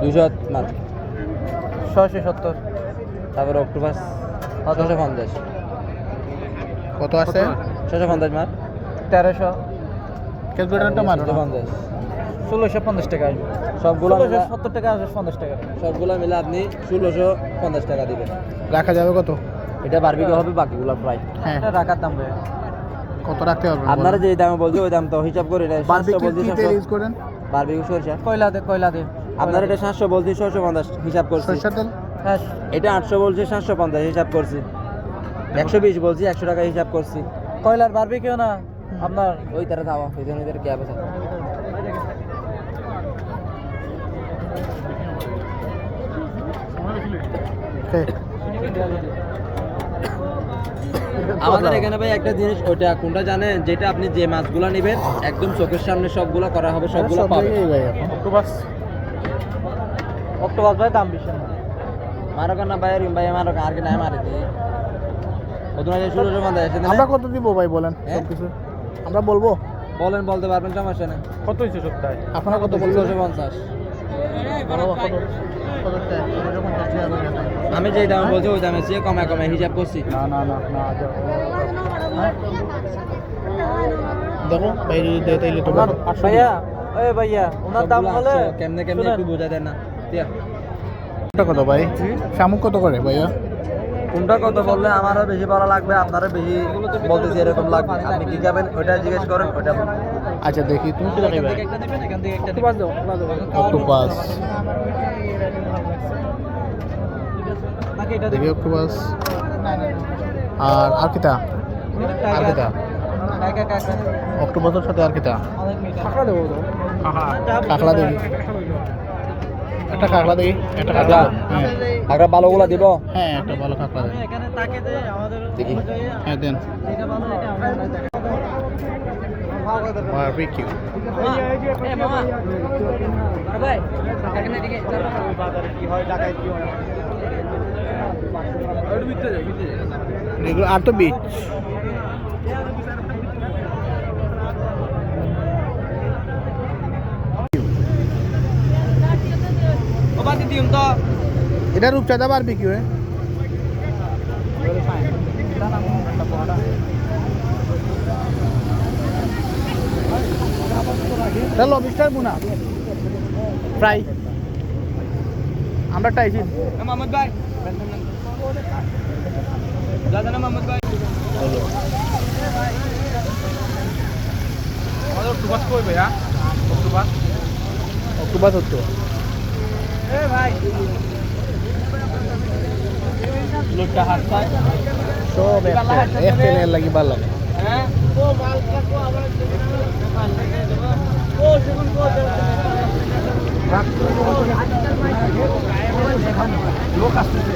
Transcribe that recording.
দুশো মাছ ছয়শো সত্তর। তারপরে অক্টোপাস ছশো পঞ্চাশ। কত আছে? ছশো পঞ্চাশ মাছ তেরোশো। ক্যালকুলেটারটা মারো ছশো পঞ্চাশ। ষোলোশো পঞ্চাশ টাকা আসবে সবগুলো সত্তর টাকা আসবে পঞ্চাশ টাকা। সবগুলো মিলে আপনি ষোলোশো পঞ্চাশ টাকা দিবেন। রাখা যাবে কত? এটা বারবিকে হবে বাকিগুলো প্রায়। হ্যাঁ। এটা রাখার দাম ভাই কত রাখতে পারবেন আপনারা যে দামে বলছে ওই দাম তো হিসাব করে বারবিকিউ কি তেল ইউজ করেন? বারবিকিউ সরষা। কয়লা দে কয়লা দে। আপনার এটা সাতশো বলছি ছশো পঞ্চাশ হিসাব করছি। হ্যাঁ এটা আটশো বলছি সাতশো পঞ্চাশ হিসাব করছি। একশো বিশ বলছি একশো টাকা হিসাব করছি। কয়লার বারবি কেউ না? আপনার ওই তারা দাও ওই জন্য এদের ক্যাব আছে হ্যাঁ। আমাদের এখানে ভাই একটা জিনিস ওইটা কোনটা জানেন? যেটা আপনি যে মাছগুলো নেবেন একদম চোখের সামনে সবগুলো করা হবে সবগুলো সব পাবে জায়গায় ভাই দাম বেশি না। মারো কেন ভাই রিম মারো আর কি নাই আমরা কত দিব ভাই বলেন হ্যাঁ? সবকিছু? আমরা বলব? বলেন বলতে পারবেন সমস্যা নেই। কত হয়েছে সপ্তাহে? আপনারা কত ষোলোশো পঞ্চাশ। আমি যেই দামে বলছি ওই দামে চেয়ে কমায় কমায় হিসাব করছি। না না না না দেখো ভাই যদি দেয় তাইলে তো ভালো। ভাইয়া ওই ভাইয়া ওনার দাম হলে কেমনে কেমনে একটু বোঝা দেয় না। কত ভাই? শামুক কত করে ভাইয়া? কোনটা কত বললে আমারও বেশি ভালো লাগবে আপনারও বেশি বলতেছি এরকম লাগবে। আপনি কি খাবেন ওটা জিজ্ঞেস করেন ওটা আচ্ছা দেখি তুমি কি ভাই অক্টোপাস দেখি অক্টোপাস। আর আর কিতা আর কিতা অক্টোপাসের সাথে আর কিতা টাকা দেবো কাঁকড়া দেখি একটা কাঁকড়া দেখি একটা কাঁকড়া? কাঁকড়া হ্যাঁ ভালোগুলো দিব হ্যাঁ একটা ভালো কাঁকড়া দেখি এখানে তাকে দে আমাদের দেখি। হ্যাঁ দেন এটা ভালো এটা বারবিকিউ এ মামা আরে ভাই এখানে দিকে বাজারে কি হয় ঢাকায় কি হয় এগুলো আর তো বিচ দিম তো এটা রূপচাঁদা বারবিকিউ হ্যাঁ? এটা লবিস্টার বুনা ফ্রাই আমরা টাইছি মোহাম্মদ ভাই। দাদা না মোহাম্মদ ভাই। অক্টোপাস কই ভাইয়া? অক্টোপাস। অক্টোপাস হতো এ ভাই লোকটা হাত পায় সব এক তেলের লাগি ভালো লাগে। হ্যাঁ ও সেগুন কো লোক আসতেছে।